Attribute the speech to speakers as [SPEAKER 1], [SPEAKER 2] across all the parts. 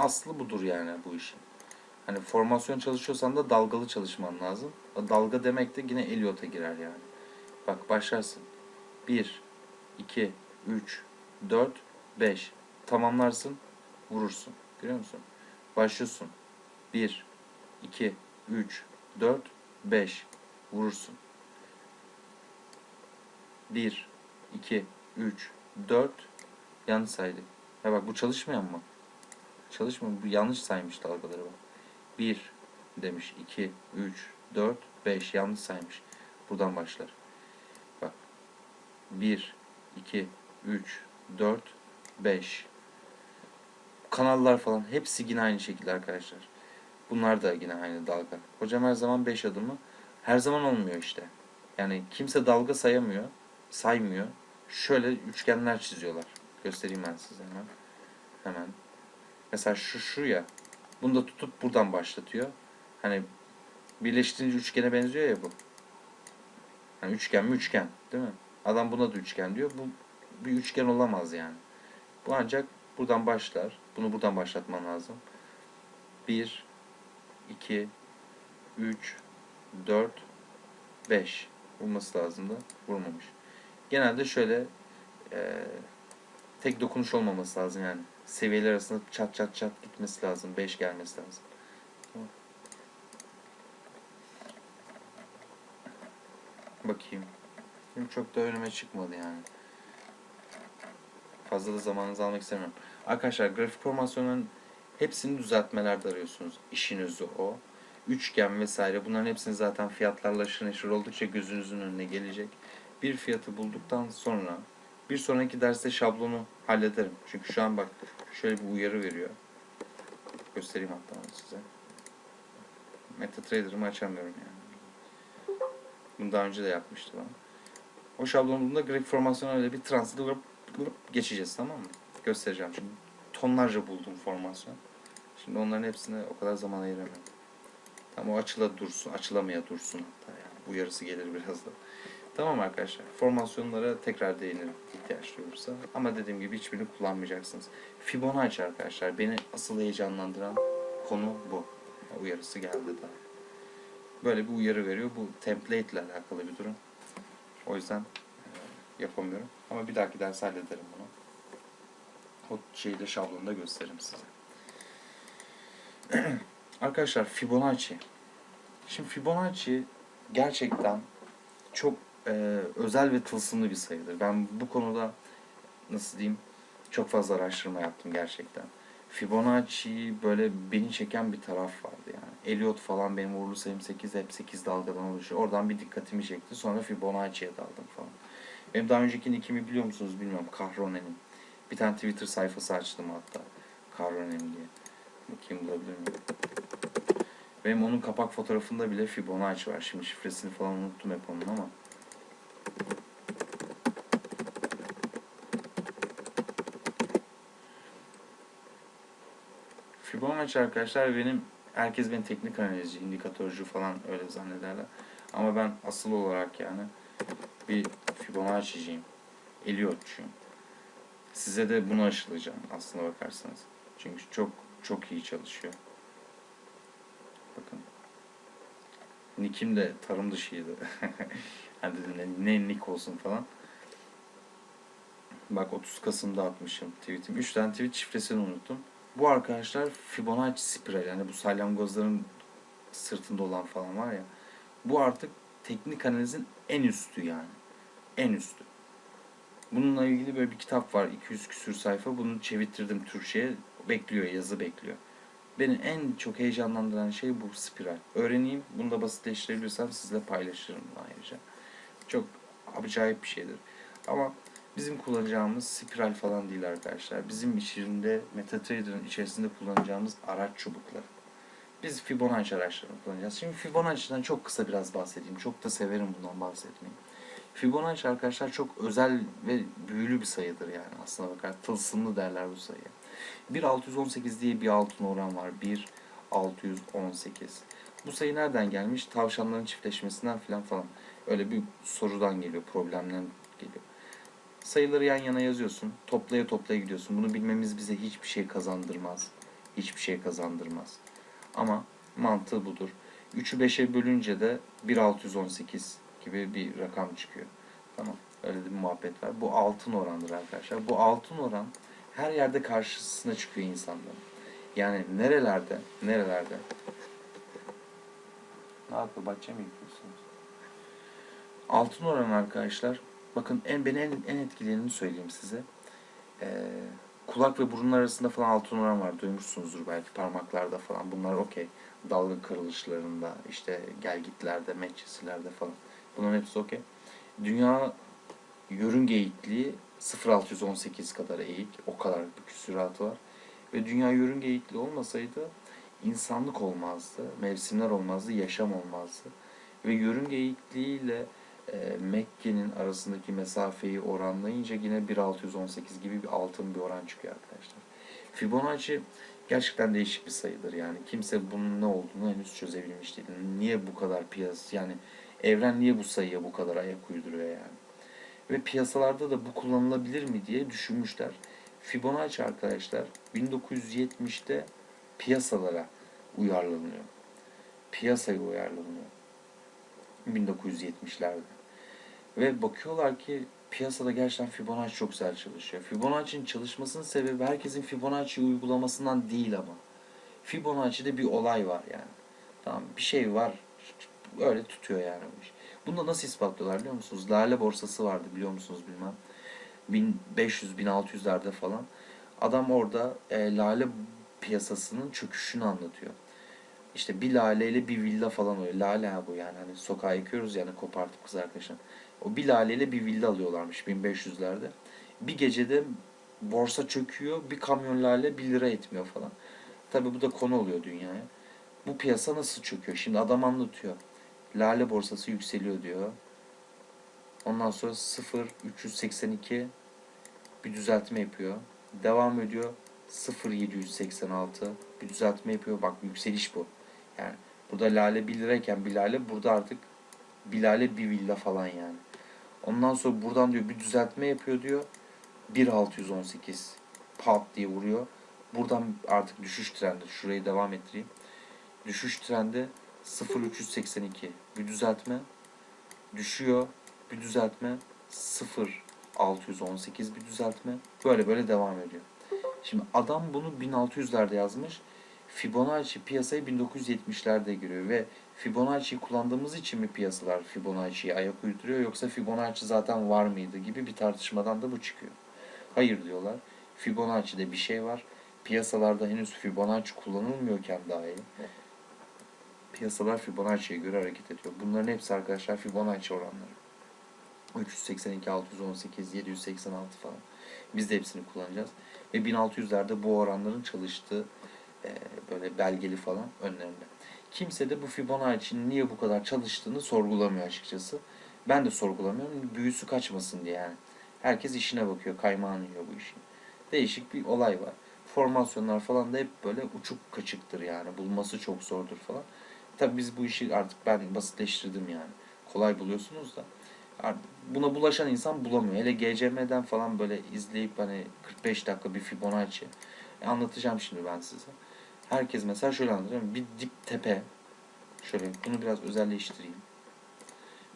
[SPEAKER 1] Aslı budur yani bu işin. Hani formasyon çalışıyorsan da dalgalı çalışman lazım. Dalga demek de yine Elliot'a girer yani. Bak başlarsın. 1, 2, 3, 4, 5. Tamamlarsın, vurursun. Görüyor musun? Başlıyorsun. 1, 2, 3, 4, 5. Vurursun. 1, 2, 3, 4. Yanlış saydık. Ha bak bu çalışmayan mı? Çalışmıyor. Bu yanlış saymış dalgaları bak. 1 demiş. 2, 3, 4, 5. Yanlış saymış. Buradan başlar. Bak. 1, 2, 3, 4, 5. Kanallar falan hepsi yine aynı şekilde arkadaşlar. Bunlar da yine aynı dalga. Hocam her zaman 5 adımı. Her zaman olmuyor işte. Yani kimse dalga sayamıyor. Saymıyor. Şöyle üçgenler çiziyorlar. Göstereyim ben size hemen. Hemen. Mesela şu şu ya. Bunu da tutup buradan başlatıyor. Hani birleştirince üçgene benziyor ya bu. Hani üçgen mi üçgen değil mi? Adam buna da üçgen diyor. Bu bir üçgen olamaz yani. Bu ancak buradan başlar. Bunu buradan başlatman lazım. 1 2 3 4 5 vurması lazım da vurmamış. Genelde şöyle eee tek dokunuş olmaması lazım yani. Seviyeler arasında çat çat çat gitmesi lazım. 5 gelmesi lazım. Bakayım. Şimdi çok da önüme çıkmadı yani. Fazla da zamanınızı almak istemiyorum. Arkadaşlar grafik formasyonların hepsini düzeltmelerde arıyorsunuz. İşiniz o. Üçgen vesaire bunların hepsini zaten fiyatlarla aşırı neşir oldukça gözünüzün önüne gelecek. Bir fiyatı bulduktan sonra bir sonraki derste şablonu hallederim. Çünkü şu an bak şöyle bir uyarı veriyor. Göstereyim hatta onu size. MetaTrader'ımı açamıyorum yani. Bunu daha önce de yapmıştı bana. O şablonunda grafik formasyonu öyle bir transit vurup, vurup geçeceğiz tamam mı? Göstereceğim çünkü tonlarca buldum formasyon. Şimdi onların hepsine o kadar zaman ayıramıyorum. Tam o açıla dursun, açılamaya dursun hatta yani. Uyarısı gelir biraz da. Tamam arkadaşlar. Formasyonlara tekrar değinirim ihtiyaç duyulursa. Ama dediğim gibi hiçbirini kullanmayacaksınız. Fibonacci arkadaşlar. Beni asıl heyecanlandıran konu bu. Uyarısı geldi daha. Böyle bir uyarı veriyor. Bu template ile alakalı bir durum. O yüzden e, yapamıyorum. Ama bir dahaki ders hallederim bunu. O şeyi de şablonda gösteririm size. Arkadaşlar Fibonacci. Şimdi Fibonacci gerçekten çok e, özel ve tılsımlı bir sayıdır. Ben bu konuda nasıl diyeyim çok fazla araştırma yaptım gerçekten. Fibonacci böyle beni çeken bir taraf vardı yani. Elliot falan benim uğurlu sayım 8 hep 8 dalgadan oluşuyor. Oradan bir dikkatimi çekti. Sonra Fibonacci'ye daldım falan. Benim daha önceki nickimi biliyor musunuz bilmiyorum. Kahronenim. Bir tane Twitter sayfası açtım hatta. Kahronem diye. Bakayım bulabilir miyim? Benim onun kapak fotoğrafında bile Fibonacci var. Şimdi şifresini falan unuttum hep onun ama. Fibonacci arkadaşlar benim herkes beni teknik analizci, indikatörcü falan öyle zannederler. Ama ben asıl olarak yani bir Fibonacci'ciyim. Elliot'çuyum. Size de bunu aşılayacağım aslına bakarsanız. Çünkü çok çok iyi çalışıyor. Bakın. Nick'im de tarım dışıydı. hani dedim ne, nick olsun falan. Bak 30 Kasım'da atmışım tweetimi. 3 tane tweet şifresini unuttum. Bu arkadaşlar Fibonacci spiral yani bu salyangozların sırtında olan falan var ya. Bu artık teknik analizin en üstü yani. En üstü. Bununla ilgili böyle bir kitap var. 200 küsür sayfa. Bunu çevirttirdim Türkçe'ye. Bekliyor, yazı bekliyor. Beni en çok heyecanlandıran şey bu spiral. Öğreneyim. Bunu da basitleştirebilirsem sizle paylaşırım ayrıca. Çok acayip bir şeydir. Ama bizim kullanacağımız spiral falan değil arkadaşlar. Bizim içinde MetaTrader'ın içerisinde kullanacağımız araç çubukları. Biz Fibonacci araçlarını kullanacağız. Şimdi Fibonacci'den çok kısa biraz bahsedeyim. Çok da severim bundan bahsetmeyi. Fibonacci arkadaşlar çok özel ve büyülü bir sayıdır yani aslına bakar. Tılsımlı derler bu sayıya. 1.618 diye bir altın oran var. 1.618. Bu sayı nereden gelmiş? Tavşanların çiftleşmesinden falan falan. Öyle bir sorudan geliyor, problemden geliyor. Sayıları yan yana yazıyorsun. Toplaya toplaya gidiyorsun. Bunu bilmemiz bize hiçbir şey kazandırmaz. hiçbir şey kazandırmaz. Ama mantığı budur. 3'ü 5'e bölünce de 1618 gibi bir rakam çıkıyor. Tamam. Öyle bir muhabbet var. Bu altın orandır arkadaşlar. Bu altın oran her yerde karşısına çıkıyor insanların. Yani nerelerde, nerelerde? Ne yapıyor? Bahçe mi yıkıyorsunuz? Altın oran arkadaşlar. Bakın en beni en, en etkileyenini söyleyeyim size. Ee, kulak ve burun arasında falan altın oran var. Duymuşsunuzdur belki parmaklarda falan. Bunlar okey. Dalga kırılışlarında, işte gelgitlerde, metçesilerde falan. Bunların hepsi okey. Dünya yörünge eğikliği 0.618 kadar eğik. O kadar bir küsuratı var. Ve dünya yörünge eğikliği olmasaydı insanlık olmazdı, mevsimler olmazdı, yaşam olmazdı. Ve yörünge eğikliğiyle Mekke'nin arasındaki mesafeyi oranlayınca yine 1.618 gibi bir altın bir oran çıkıyor arkadaşlar. Fibonacci gerçekten değişik bir sayıdır yani. Kimse bunun ne olduğunu henüz çözebilmiş değil. Niye bu kadar piyas yani evren niye bu sayıya bu kadar ayak uyduruyor yani? Ve piyasalarda da bu kullanılabilir mi diye düşünmüşler. Fibonacci arkadaşlar 1970'te piyasalara uyarlanıyor. Piyasaya uyarlanıyor. 1970'lerde. Ve bakıyorlar ki piyasada gerçekten Fibonacci çok güzel çalışıyor. Fibonacci'nin çalışmasının sebebi herkesin Fibonacci uygulamasından değil ama. Fibonacci'de bir olay var yani. Tamam bir şey var. Öyle tutuyor yani. Bunu da nasıl ispatlıyorlar biliyor musunuz? Lale borsası vardı biliyor musunuz bilmem. 1500-1600'lerde falan. Adam orada e, lale piyasasının çöküşünü anlatıyor. İşte bir laleyle bir villa falan oluyor. Lale ha bu yani hani sokağa yıkıyoruz yani kopartıp kız arkadaşın. O bir laleyle bir villa alıyorlarmış 1500'lerde. Bir gecede borsa çöküyor, bir kamyon lale 1 lira etmiyor falan. Tabi bu da konu oluyor dünyaya. Bu piyasa nasıl çöküyor? Şimdi adam anlatıyor. Lale borsası yükseliyor diyor. Ondan sonra 0 382 bir düzeltme yapıyor. Devam ediyor. 0786 bir düzeltme yapıyor. Bak yükseliş bu. Yani burada lale 1 lirayken bir lale burada artık bir lale bir villa falan yani. Ondan sonra buradan diyor bir düzeltme yapıyor diyor. 1618 pat diye vuruyor. Buradan artık düşüş trendi. Şurayı devam ettireyim. Düşüş trendi 0382 bir düzeltme düşüyor bir düzeltme 0618 bir düzeltme böyle böyle devam ediyor. Şimdi adam bunu 1600'lerde yazmış. Fibonacci piyasaya 1970'lerde giriyor ve Fibonacci'yi kullandığımız için mi piyasalar Fibonacci'ye ayak uyduruyor yoksa Fibonacci zaten var mıydı gibi bir tartışmadan da bu çıkıyor. Hayır diyorlar. Fibonacci'de bir şey var. Piyasalarda henüz Fibonacci kullanılmıyorken dahi piyasalar Fibonacci'ye göre hareket ediyor. Bunların hepsi arkadaşlar Fibonacci oranları. 382, 618, 786 falan. Biz de hepsini kullanacağız. Ve 1600'lerde bu oranların çalıştığı böyle belgeli falan önlerinde. Kimse de bu Fibonacci'nin niye bu kadar çalıştığını sorgulamıyor açıkçası. Ben de sorgulamıyorum. Büyüsü kaçmasın diye yani. Herkes işine bakıyor. Kaymağını yiyor bu işin. Değişik bir olay var. Formasyonlar falan da hep böyle uçuk kaçıktır yani. Bulması çok zordur falan. Tabii biz bu işi artık ben basitleştirdim yani. Kolay buluyorsunuz da. Buna bulaşan insan bulamıyor. Hele GCM'den falan böyle izleyip hani 45 dakika bir Fibonacci. E anlatacağım şimdi ben size. Herkes mesela şöyle anlatacağım. Bir dip tepe. Şöyle bunu biraz özelleştireyim.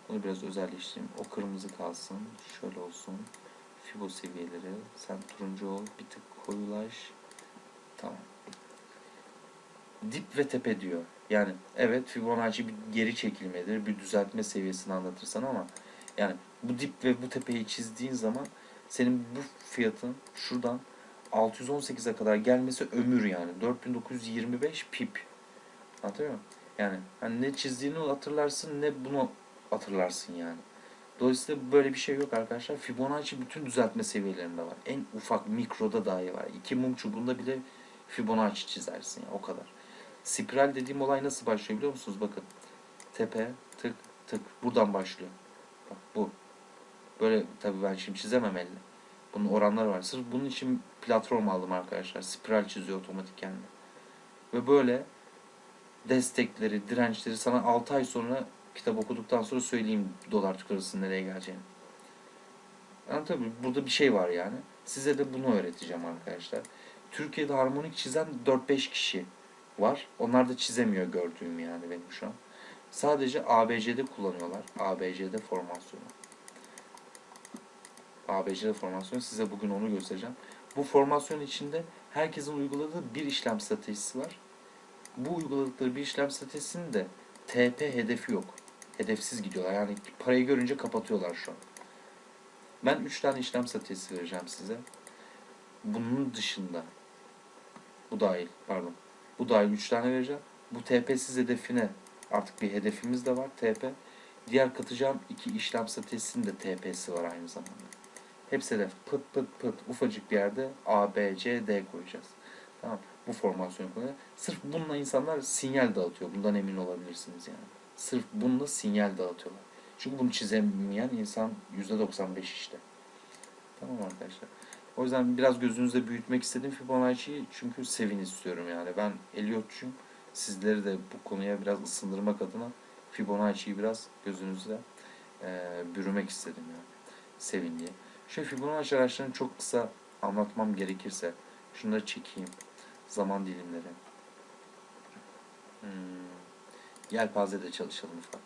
[SPEAKER 1] Bunu biraz özelleştireyim. O kırmızı kalsın. Şöyle olsun. Fibo seviyeleri. Sen turuncu ol. Bir tık koyulaş. Tamam. Dip ve tepe diyor. Yani evet Fibonacci bir geri çekilmedir. Bir düzeltme seviyesini anlatırsan ama yani bu dip ve bu tepeyi çizdiğin zaman senin bu fiyatın şuradan 618'e kadar gelmesi ömür yani. 4925 pip. Anlatıyor muyum? Yani hani ne çizdiğini hatırlarsın ne bunu hatırlarsın yani. Dolayısıyla böyle bir şey yok arkadaşlar. Fibonacci bütün düzeltme seviyelerinde var. En ufak mikroda dahi var. İki mum çubuğunda bile Fibonacci çizersin ya o kadar. Spiral dediğim olay nasıl başlıyor biliyor musunuz? Bakın. Tepe, tık, tık. Buradan başlıyor. Bak bu. Böyle tabii ben şimdi çizemem elle. Bunun oranları var. Sırf bunun için platform aldım arkadaşlar. Spiral çiziyor otomatik kendi. Ve böyle destekleri, dirençleri sana 6 ay sonra kitap okuduktan sonra söyleyeyim dolar Türk arasının nereye geleceğini. Yani tabii burada bir şey var yani. Size de bunu öğreteceğim arkadaşlar. Türkiye'de harmonik çizen 4-5 kişi var. Onlar da çizemiyor gördüğüm yani benim şu an. Sadece ABC'de kullanıyorlar. ABC'de formasyonu. ABC'de formasyonu size bugün onu göstereceğim. Bu formasyon içinde herkesin uyguladığı bir işlem stratejisi var. Bu uyguladıkları bir işlem stratejisinin de TP hedefi yok. Hedefsiz gidiyorlar. Yani parayı görünce kapatıyorlar şu an. Ben 3 tane işlem stratejisi vereceğim size. Bunun dışında bu dahil pardon. Bu dahil 3 tane vereceğim. Bu TP'siz hedefine artık bir hedefimiz de var TP. Diğer katacağım iki işlem stratejisinin de TP'si var aynı zamanda. Hepsi de pıt pıt pıt ufacık bir yerde A, B, C, D koyacağız. Tamam. Bu formasyonu koyacağız. Sırf bununla insanlar sinyal dağıtıyor. Bundan emin olabilirsiniz yani. Sırf bununla sinyal dağıtıyorlar. Çünkü bunu çizemeyen insan %95 işte. Tamam arkadaşlar. O yüzden biraz gözünüzde büyütmek istedim Fibonacci'yi çünkü sevin istiyorum yani. Ben Elliot'cuyum. Sizleri de bu konuya biraz ısındırmak adına Fibonacci'yi biraz gözünüzde e, bürümek istedim yani. Sevin diye. Şu Fibonacci araçlarını çok kısa anlatmam gerekirse şunları çekeyim. Zaman dilimleri. Hmm. Yelpazede çalışalım ufak.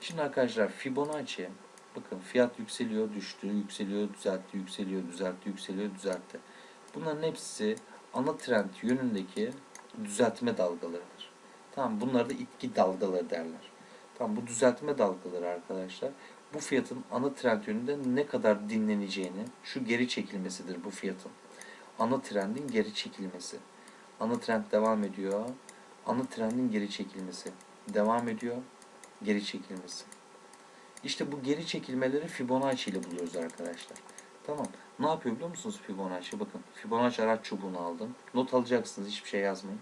[SPEAKER 1] Şimdi arkadaşlar Fibonacci bakın fiyat yükseliyor, düştü, yükseliyor, düzeltti, yükseliyor, düzeltti, yükseliyor, düzeltti. Bunların hepsi ana trend yönündeki düzeltme dalgalarıdır. Tamam bunlar da itki dalgaları derler. Tamam bu düzeltme dalgaları arkadaşlar bu fiyatın ana trend yönünde ne kadar dinleneceğini şu geri çekilmesidir bu fiyatın. Ana trendin geri çekilmesi. Ana trend devam ediyor. Ana trendin geri çekilmesi. Devam ediyor. Geri çekilmesi. İşte bu geri çekilmeleri Fibonacci ile buluyoruz arkadaşlar. Tamam. Ne yapıyor biliyor musunuz Fibonacci? Bakın Fibonacci araç çubuğunu aldım. Not alacaksınız. Hiçbir şey yazmayın.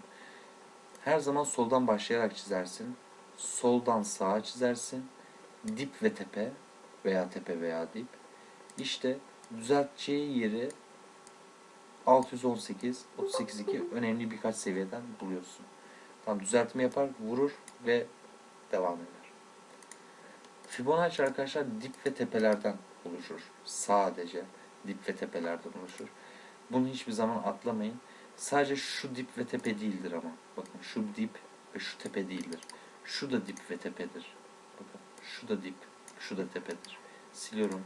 [SPEAKER 1] Her zaman soldan başlayarak çizersin. Soldan sağa çizersin. Dip ve tepe veya tepe veya dip. İşte düzelteceği yeri 618, 38.2 önemli birkaç seviyeden buluyorsun. Tam düzeltme yapar, vurur ve devam eder. Fibonacci arkadaşlar dip ve tepelerden oluşur. Sadece dip ve tepelerden oluşur. Bunu hiçbir zaman atlamayın. Sadece şu dip ve tepe değildir ama. Bakın şu dip ve şu tepe değildir. Şu da dip ve tepedir. Şu da dip, şu da tepedir. Siliyorum.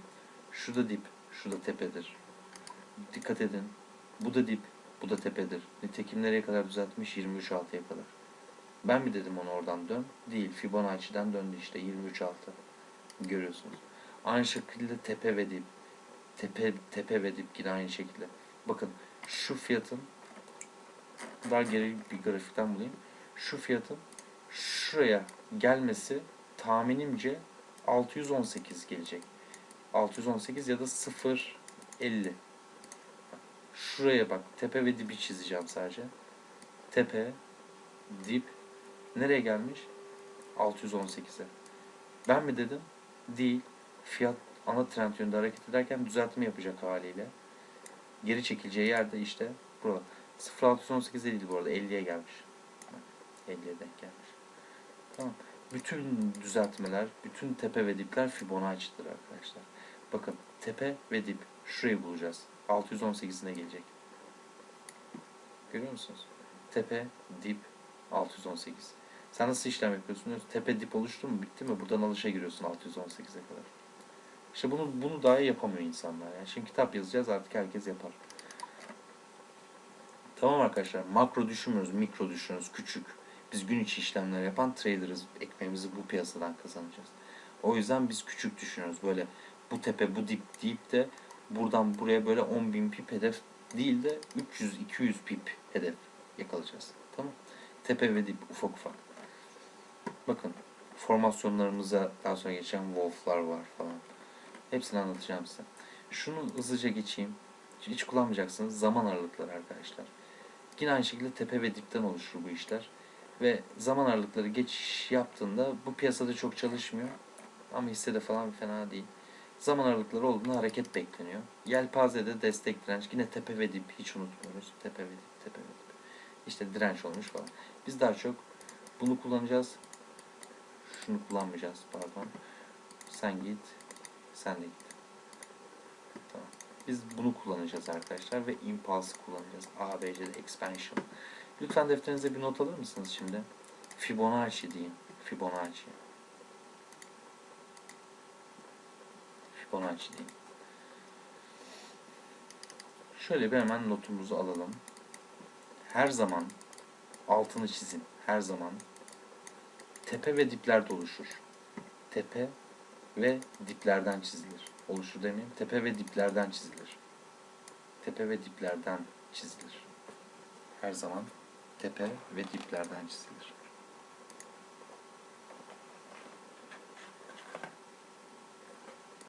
[SPEAKER 1] Şu da dip, şu da tepedir. Dikkat edin. Bu da dip, bu da tepedir. Nitekim nereye kadar düzeltmiş? 23.6'ya kadar. Ben mi dedim onu oradan dön? Değil. Fibonacci'den döndü işte 23.6. Görüyorsunuz. Aynı şekilde tepe ve dip. Tepe, tepe ve dip yine aynı şekilde. Bakın şu fiyatın daha geri bir grafikten bulayım. Şu fiyatın şuraya gelmesi tahminimce 618 gelecek. 618 ya da 0.50. Şuraya bak. Tepe ve dibi çizeceğim sadece. Tepe, dip. Nereye gelmiş? 618'e. Ben mi dedim? Değil. Fiyat ana trend yönünde hareket ederken düzeltme yapacak haliyle. Geri çekileceği yerde işte burada. 0618 değil bu arada 50'ye gelmiş. 50'ye denk gelmiş. Tamam. Bütün düzeltmeler, bütün tepe ve dipler Fibonacci'dir arkadaşlar. Bakın tepe ve dip şurayı bulacağız. 618'ine gelecek. Görüyor musunuz? Tepe, dip, 618. Sen nasıl işlem yapıyorsun? Tepe dip oluştu mu? Bitti mi? Buradan alışa giriyorsun 618'e kadar. İşte bunu bunu daha yapamıyor insanlar. Yani şimdi kitap yazacağız artık herkes yapar. Tamam arkadaşlar. Makro düşünmüyoruz, mikro düşünüyoruz. Küçük. Biz gün içi işlemler yapan traderız. Ekmeğimizi bu piyasadan kazanacağız. O yüzden biz küçük düşünüyoruz. Böyle bu tepe bu dip deyip de buradan buraya böyle 10.000 pip hedef değil de 300-200 pip hedef yakalayacağız. Tamam. Tepe ve dip ufak ufak. Bakın formasyonlarımıza daha sonra geçen wolf'lar var falan. Hepsini anlatacağım size. Şunu hızlıca geçeyim. Hiç kullanmayacaksınız. Zaman aralıkları arkadaşlar. Yine aynı şekilde tepe ve dipten oluşur bu işler. Ve zaman aralıkları geçiş yaptığında bu piyasada çok çalışmıyor. Ama hissede falan fena değil. Zaman aralıkları olduğunda hareket bekleniyor. Yelpaze'de destek direnç. Yine tepe ve dip. Hiç unutmuyoruz. Tepe ve dip, tepe ve dip. İşte direnç olmuş falan. Biz daha çok bunu kullanacağız. Şunu kullanmayacağız pardon. Sen git. Sen de git. Tamam. Biz bunu kullanacağız arkadaşlar ve impulse kullanacağız. ABC'de expansion. Lütfen defterinize bir not alır mısınız şimdi? Fibonacci deyin. Fibonacci. Fibonacci deyin. Şöyle bir hemen notumuzu alalım. Her zaman altını çizin. Her zaman tepe ve diplerde oluşur. Tepe ve diplerden çizilir. Oluşur demeyeyim. Tepe ve diplerden çizilir. Tepe ve diplerden çizilir. Her zaman tepe ve diplerden çizilir.